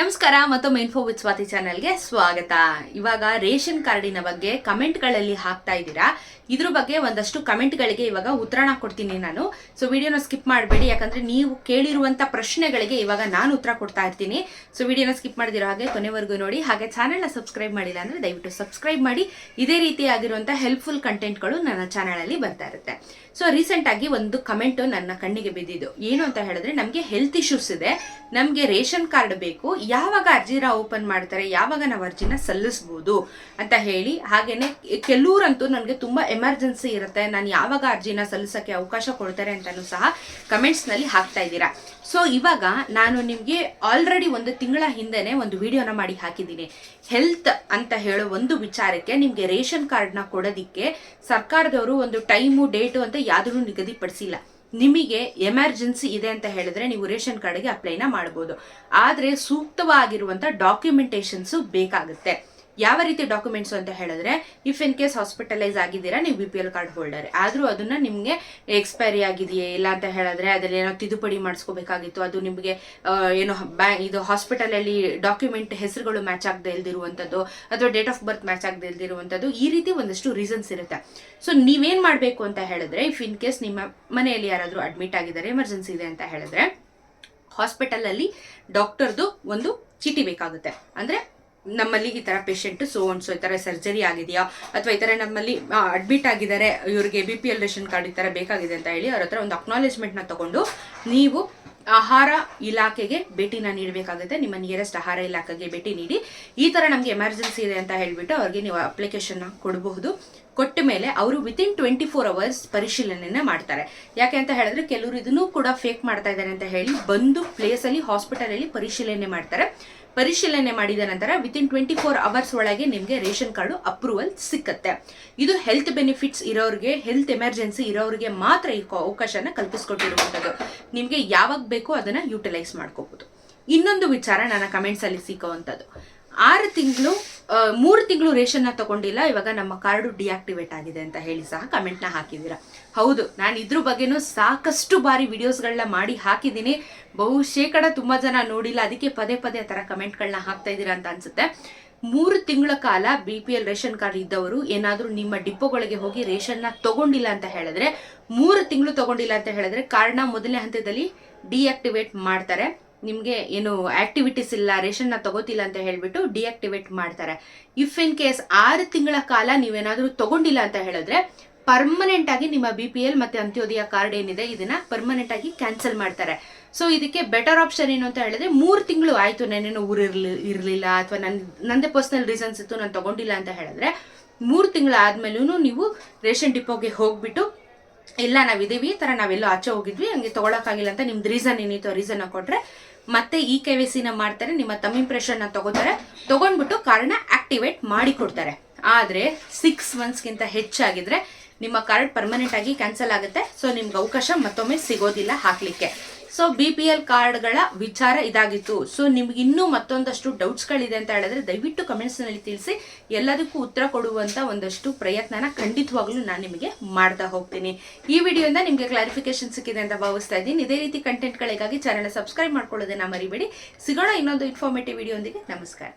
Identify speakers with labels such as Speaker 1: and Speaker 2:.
Speaker 1: ನಮಸ್ಕಾರ, ಮತ್ತೊಮ್ಮೆ info with Swati ಚಾನೆಲ್ಗೆ ಸ್ವಾಗತ. ಇವಾಗ ರೇಷನ್ ಕಾರ್ಡಿನ ಬಗ್ಗೆ ಕಮೆಂಟ್ಗಳಲ್ಲಿ ಹಾಕ್ತಾ ಇದ್ದೀರಾ? ಇದ್ರ ಬಗ್ಗೆ ಒಂದಷ್ಟು ಕಮೆಂಟ್ಗಳಿಗೆ ಇವಾಗ ಉತ್ತರನ ಕೊಡ್ತೀನಿ ನಾನು. ಸೊ ವಿಡಿಯೋನ ಸ್ಕಿಪ್ ಮಾಡಬೇಡಿ, ಯಾಕಂದ್ರೆ ನೀವು ಕೇಳಿರುವಂತ ಪ್ರಶ್ನೆಗಳಿಗೆ ಇವಾಗ ನಾನು ಉತ್ತರ ಕೊಡ್ತಾ ಇರ್ತೀನಿ. ಸೊ ವಿಡಿಯೋನ ಸ್ಕಿಪ್ ಮಾಡಿದಿರೋ ಹಾಗೆ ಕೊನೆವರೆಗೂ ನೋಡಿ. ಹಾಗೆ ಚಾನೆಲ್ನ ಸಬ್ಸ್ಕ್ರೈಬ್ ಮಾಡಿಲ್ಲ ಅಂದ್ರೆ ದಯವಿಟ್ಟು ಸಬ್ಸ್ಕ್ರೈಬ್ ಮಾಡಿ. ಇದೇ ರೀತಿಯಾಗಿರುವಂಥ ಹೆಲ್ಪ್ಫುಲ್ ಕಂಟೆಂಟ್ಗಳು ನನ್ನ ಚಾನಲಲ್ಲಿ ಬರ್ತಾ ಇರುತ್ತೆ. ಸೊ ರೀಸೆಂಟ್ ಆಗಿ ಒಂದು ಕಮೆಂಟ್ ನನ್ನ ಕಣ್ಣಿಗೆ ಬಿದ್ದಿದ್ದು. ಏನು ಅಂತ ಹೇಳಿದ್ರೆ, ನಮಗೆ ಹೆಲ್ತ್ ಇಶ್ಯೂಸ್ ಇದೆ. ನಮಗೆ ರೇಷನ್ ಕಾರ್ಡ್ ಬೇಕು. ಯಾವಾಗ ಅರ್ಜಿನ ಓಪನ್ ಮಾಡ್ತಾರೆ, ಯಾವಾಗ ನಾವು ಅರ್ಜಿನ ಸಲ್ಲಿಸ್ಬೋದು ಅಂತ ಹೇಳಿ ಹಾಗೆಯೇ ಕೆಲವರಂತೂ ನನಗೆ ತುಂಬ ಎಮರ್ಜೆನ್ಸಿ ಇರುತ್ತೆ. ನಾನು ಯಾವಾಗ ಅರ್ಜಿನ ಸಲ್ಲಿಸೋಕ್ಕೆ ಅವಕಾಶ ಕೊಡ್ತಾರೆ ಅಂತಲೂ ಸಹ ಕಮೆಂಟ್ಸ್ನಲ್ಲಿ ಹಾಕ್ತಾ ಇದ್ದೀರಾ. ಸೊ ಇವಾಗ ನಾನು ನಿಮಗೆ ಆಲ್ರೆಡಿ ಒಂದು ತಿಂಗಳ ಹಿಂದೆನೆ ಒಂದು ವಿಡಿಯೋನ ಮಾಡಿ ಹಾಕಿದ್ದೀನಿ. ಹೆಲ್ತ್ ಅಂತ ಹೇಳೋ ಒಂದು ವಿಚಾರಕ್ಕೆ ನಿಮಗೆ ರೇಷನ್ ಕಾರ್ಡ್ನ ಕೊಡೋದಿಕ್ಕೆ ಸರ್ಕಾರದವರು ಒಂದು ಟೈಮು ಡೇಟು ಅಂತ ಯಾವುದನ್ನು ನಿಗದಿಪಡಿಸಿಲ್ಲ. ನಿಮಗೆ ಎಮರ್ಜೆನ್ಸಿ ಇದೆ ಅಂತ ಹೇಳಿದ್ರೆ ನೀವು ರೇಷನ್ ಕಾರ್ಡ್ಗೆ ಅಪ್ಲೈನ ಮಾಡ್ಬೋದು. ಆದರೆ ಸೂಕ್ತವಾಗಿರುವಂಥ ಡಾಕ್ಯುಮೆಂಟೇಷನ್ಸು ಬೇಕಾಗುತ್ತೆ. ಯಾವ ರೀತಿ ಡಾಕ್ಯುಮೆಂಟ್ಸ್ ಅಂತ ಹೇಳಿದ್ರೆ ಇಫ್ ಇನ್ ಕೇಸ್ ಹಾಸ್ಪಿಟಲೈಸ್ ಆಗಿದ್ದೀರಾ, ನೀವು B P L card holder ಆದರೂ ಅದನ್ನ ನಿಮಗೆ ಎಕ್ಸ್ಪೈರಿ ಆಗಿದೆಯೇ ಇಲ್ಲ ಅಂತ ಹೇಳಿದ್ರೆ, ಅದ್ರಲ್ಲಿ ಏನೋ ತಿದ್ದುಪಡಿ ಮಾಡಿಸ್ಕೋಬೇಕಾಗಿತ್ತು, ಅದು ನಿಮಗೆ ಏನೋ ಬ್ಯಾ, ಇದು ಹಾಸ್ಪಿಟಲಲ್ಲಿ ಡಾಕ್ಯುಮೆಂಟ್ ಹೆಸರುಗಳು ಮ್ಯಾಚ್ ಆಗದೆ ಇಲ್ದಿರುವಂಥದ್ದು ಅಥವಾ ಡೇಟ್ ಆಫ್ ಬರ್ತ್ ಮ್ಯಾಚ್ ಆಗದೆ ಇಲ್ದಿರುವಂಥದ್ದು ಈ ರೀತಿ ಒಂದಷ್ಟು ರೀಸನ್ಸ್ ಇರುತ್ತೆ. ಸೊ ನೀವೇನು ಮಾಡಬೇಕು ಅಂತ ಹೇಳಿದ್ರೆ ಇಫ್ ಇನ್ ಕೇಸ್ ನಿಮ್ಮ ಮನೆಯಲ್ಲಿ ಯಾರಾದರೂ ಅಡ್ಮಿಟ್ ಆಗಿದ್ದಾರೆ ಎಮರ್ಜೆನ್ಸಿ ಇದೆ ಅಂತ ಹೇಳಿದ್ರೆ ಹಾಸ್ಪಿಟಲಲ್ಲಿ ಡಾಕ್ಟರ್ದು ಒಂದು ಚೀಟಿ ಬೇಕಾಗುತ್ತೆ. ಅಂದರೆ ನಮ್ಮಲ್ಲಿ ಈ ಥರ ಪೇಷಂಟ್ ಸೊ ಸೊ ಈ ಥರ ಸರ್ಜರಿ ಆಗಿದೆಯಾ? ಅಥವಾ ಈ ಥರ ನಮ್ಮಲ್ಲಿ ಅಡ್ಮಿಟ್ ಆಗಿದ್ದಾರೆ, ಇವರಿಗೆ B P L ration card ಈ ಥರ ಬೇಕಾಗಿದೆ ಅಂತ ಹೇಳಿ ಅವ್ರ ಹತ್ರ ಒಂದು ಅಕ್ನಾಲೇಜ್ಮೆಂಟ್ನ ತಗೊಂಡು ನೀವು ಆಹಾರ ಇಲಾಖೆಗೆ ಭೇಟಿನ ನೀಡಬೇಕಾಗುತ್ತೆ. ನಿಮ್ಮ ನಿಯರೆಸ್ಟ್ ಆಹಾರ ಇಲಾಖೆಗೆ ಭೇಟಿ ನೀಡಿ. ಈ ಥರ ನಮಗೆ ಎಮರ್ಜೆನ್ಸಿ ಇದೆ ಅಂತ ಹೇಳಿಬಿಟ್ಟು ಅವ್ರಿಗೆ ನೀವು ಅಪ್ಲಿಕೇಶನ್ನ ಕೊಡಬಹುದು. ಕೊಟ್ಟ ಮೇಲೆ ಅವರು ವಿತಿನ್ ಟ್ವೆಂಟಿ ಫೋರ್ ಅವರ್ಸ್ ಪರಿಶೀಲನೆ ಮಾಡ್ತಾರೆ. ಯಾಕೆ ಅಂತ ಹೇಳಿದ್ರೆ ಕೆಲವರು ಇದನ್ನು ಕೂಡ ಫೇಕ್ ಮಾಡ್ತಾ ಇದ್ದಾರೆ ಅಂತ ಹೇಳಿ ಬಂದು ಪ್ಲೇಸಲ್ಲಿ ಹಾಸ್ಪಿಟಲಲ್ಲಿ ಪರಿಶೀಲನೆ ಮಾಡ್ತಾರೆ. ಪರಿಶೀಲನೆ ಮಾಡಿದ ನಂತರ ವಿತಿನ್ ಟ್ವೆಂಟಿ ಫೋರ್ ಅವರ್ಸ್ ಒಳಗೆ ನಿಮಗೆ ರೇಷನ್ ಕಾರ್ಡು ಅಪ್ರೂವಲ್ ಸಿಕ್ಕತ್ತೆ. ಇದು ಹೆಲ್ತ್ ಬೆನಿಫಿಟ್ಸ್ ಇರೋರಿಗೆ ಹೆಲ್ತ್ ಎಮರ್ಜೆನ್ಸಿ ಇರೋರಿಗೆ ಮಾತ್ರ ಈ ಅವಕಾಶನ ಕಲ್ಪಿಸ್ಕೊಟ್ಟಿರುವಂಥದ್ದು. ನಿಮಗೆ ಯಾವಾಗ ಬೇಕೋ ಅದನ್ನ ಯೂಟಿಲೈಸ್ ಮಾಡ್ಕೋಬಹುದು ಇನ್ನೊಂದು ವಿಚಾರ ನನ್ನ ಕಮೆಂಟ್ಸಲ್ಲಿ ಸಿಕ್ಕುವಂಥದ್ದು. ಆರು ತಿಂಗಳು ಮೂರು ತಿಂಗಳು ರೇಷನ್ನ ತಗೊಂಡಿಲ್ಲ, ಇವಾಗ ನಮ್ಮ ಕಾರ್ಡು ಡಿಆಕ್ಟಿವೇಟ್ ಆಗಿದೆ ಅಂತ ಹೇಳಿ ಸಹ ಕಮೆಂಟ್ನ ಹಾಕಿದ್ದೀರಾ. ಹೌದು, ನಾನು ಇದ್ರ ಬಗ್ಗೆನೂ ಸಾಕಷ್ಟು ಬಾರಿ ವಿಡಿಯೋಸ್ಗಳನ್ನ ಮಾಡಿ ಹಾಕಿದ್ದೀನಿ. ಬಹು ಶೇಕಡ ತುಂಬ ಜನ ನೋಡಿಲ್ಲ, ಅದಕ್ಕೆ ಪದೇ ಪದೇ ಆ ಥರ ಕಮೆಂಟ್ಗಳನ್ನ ಹಾಕ್ತಾ ಇದ್ದೀರಾ ಅಂತ ಅನ್ಸುತ್ತೆ. ಮೂರು ತಿಂಗಳ ಕಾಲ B P L ration card ಇದ್ದವರು ಏನಾದರೂ ನಿಮ್ಮ ಡಿಪೋಗಳಿಗೆ ಹೋಗಿ ರೇಷನ್ನ ತಗೊಂಡಿಲ್ಲ ಅಂತ ಹೇಳಿದ್ರೆ, ಮೂರು ತಿಂಗಳು ತಗೊಂಡಿಲ್ಲ ಅಂತ ಹೇಳಿದ್ರೆ ಕಾರ್ಡ್ನ ಮೊದಲನೇ ಹಂತದಲ್ಲಿ ಡಿಆಕ್ಟಿವೇಟ್ ಮಾಡ್ತಾರೆ. ನಿಮಗೆ ಏನು ಆಕ್ಟಿವಿಟೀಸ್ ಇಲ್ಲ ರೇಷನ್ನ ತಗೋತಿಲ್ಲ ಅಂತ ಹೇಳಿಬಿಟ್ಟು ಡಿಆಕ್ಟಿವೇಟ್ ಮಾಡ್ತಾರೆ. ಇಫ್ ಇನ್ ಕೇಸ್ ಆರು ತಿಂಗಳ ಕಾಲ ನೀವೇನಾದರೂ ತಗೊಂಡಿಲ್ಲ ಅಂತ ಹೇಳಿದ್ರೆ ಪರ್ಮನೆಂಟ್ ಆಗಿ ನಿಮ್ಮ ಬಿ ಪಿ ಎಲ್ ಮತ್ತೆ ಅಂತ್ಯೋದಯ ಕಾರ್ಡ್ ಏನಿದೆ ಇದನ್ನ ಪರ್ಮನೆಂಟ್ ಆಗಿ ಕ್ಯಾನ್ಸಲ್ ಮಾಡ್ತಾರೆ. ಸೊ ಇದಕ್ಕೆ ಬೆಟರ್ ಆಪ್ಷನ್ ಏನು ಅಂತ ಹೇಳಿದ್ರೆ ಮೂರು ತಿಂಗಳು ಆಯ್ತು ನಾನೇನು ಊರಿರ್ಲಿ ಇರ್ಲಿ, ಇರಲಿಲ್ಲ ಅಥವಾ ನನ್ನ ನಂದೇ ಪರ್ಸನಲ್ ರೀಸನ್ಸ್ ಇತ್ತು, ನಾನು ತಗೊಂಡಿಲ್ಲ ಅಂತ ಹೇಳಿದ್ರೆ ಮೂರು ತಿಂಗಳು ಆದಮೇಲೂ ನೀವು ರೇಷನ್ ಡಿಪೋಗೆ ಹೋಗ್ಬಿಟ್ಟು ಇಲ್ಲ ನಾವಿದ್ದೀವಿ ಈ ಥರ ನಾವೆಲ್ಲೋ ಆಚೆ ಹೋಗಿದ್ವಿ, ಹಂಗೆ ತಗೊಳಕ್ಕಾಗಿಲ್ಲ ಅಂತ ನಿಮ್ದು ರೀಸನ್ ಏನಿತ್ತು ಆ ರೀಸನ್ ಕೊಟ್ರೆ. ಮತ್ತೆ ಈ ಕೆ ವಿ ಸಿನ ಮಾಡ್ತಾರೆ, ನಿಮ್ಮ ತಮ್ಮ ಇಂಪ್ರೆಷನ್ನ ತಗೋತಾರೆ. ತಗೊಂಡ್ಬಿಟ್ಟು ಕಾರ್ಡ್ನ ಆಕ್ಟಿವೇಟ್ ಮಾಡಿ ಕೊಡ್ತಾರೆ. ಆದ್ರೆ ಸಿಕ್ಸ್ ಮಂತ್ಸ್ಗಿಂತ ಹೆಚ್ಚಾಗಿದ್ರೆ, ನಿಮ್ಮ ಕಾರ್ಡ್ ಪರ್ಮನೆಂಟ್ ಆಗಿ ಕ್ಯಾನ್ಸಲ್ ಆಗುತ್ತೆ ಸೊ ನಿಮ್ಗೆ ಅವಕಾಶ ಮತ್ತೊಮ್ಮೆ ಸಿಗೋದಿಲ್ಲ ಹಾಕ್ಲಿಕ್ಕೆ. ಸೊ ಬಿ ಪಿ ಎಲ್ ಕಾರ್ಡ್ಗಳ ವಿಚಾರ ಇದಾಗಿತ್ತು. ಸೊ ನಿಮ್ಗೆ ಇನ್ನೂ ಮತ್ತೊಂದಷ್ಟು ಡೌಟ್ಸ್ಗಳಿದೆ ಅಂತ ಹೇಳಿದ್ರೆ ದಯವಿಟ್ಟು ಕಮೆಂಟ್ಸ್ನಲ್ಲಿ ತಿಳಿಸಿ. ಎಲ್ಲದಕ್ಕೂ ಉತ್ತರ ಕೊಡುವಂತ ಒಂದಷ್ಟು ಪ್ರಯತ್ನನ ಖಂಡಿತವಾಗ್ಲೂ ನಾನು ನಿಮಗೆ ಮಾಡ್ತಾ ಹೋಗ್ತೀನಿ. ಈ ವಿಡಿಯೋಯಿಂದ ನಿಮಗೆ ಕ್ಲಾರಿಫಿಕೇಶನ್ ಸಿಕ್ಕಿದೆ ಅಂತ ಭಾವಿಸ್ತಾ ಇದ್ದೀನಿ. ಇದೇ ರೀತಿ ಕಂಟೆಂಟ್ಗಳಿಗಾಗಿ ಚಾನಲ್ ಸಬ್ಸ್ಕ್ರೈಬ್ ಮಾಡ್ಕೊಳ್ಳೋದನ್ನ ಮರಿಬೇಡಿ. ಸಿಗೋಣ ಇನ್ನೊಂದು ಇನ್ಫಾರ್ಮೇಟಿವ್ ವಿಡಿಯೋ ನಮಸ್ಕಾರ.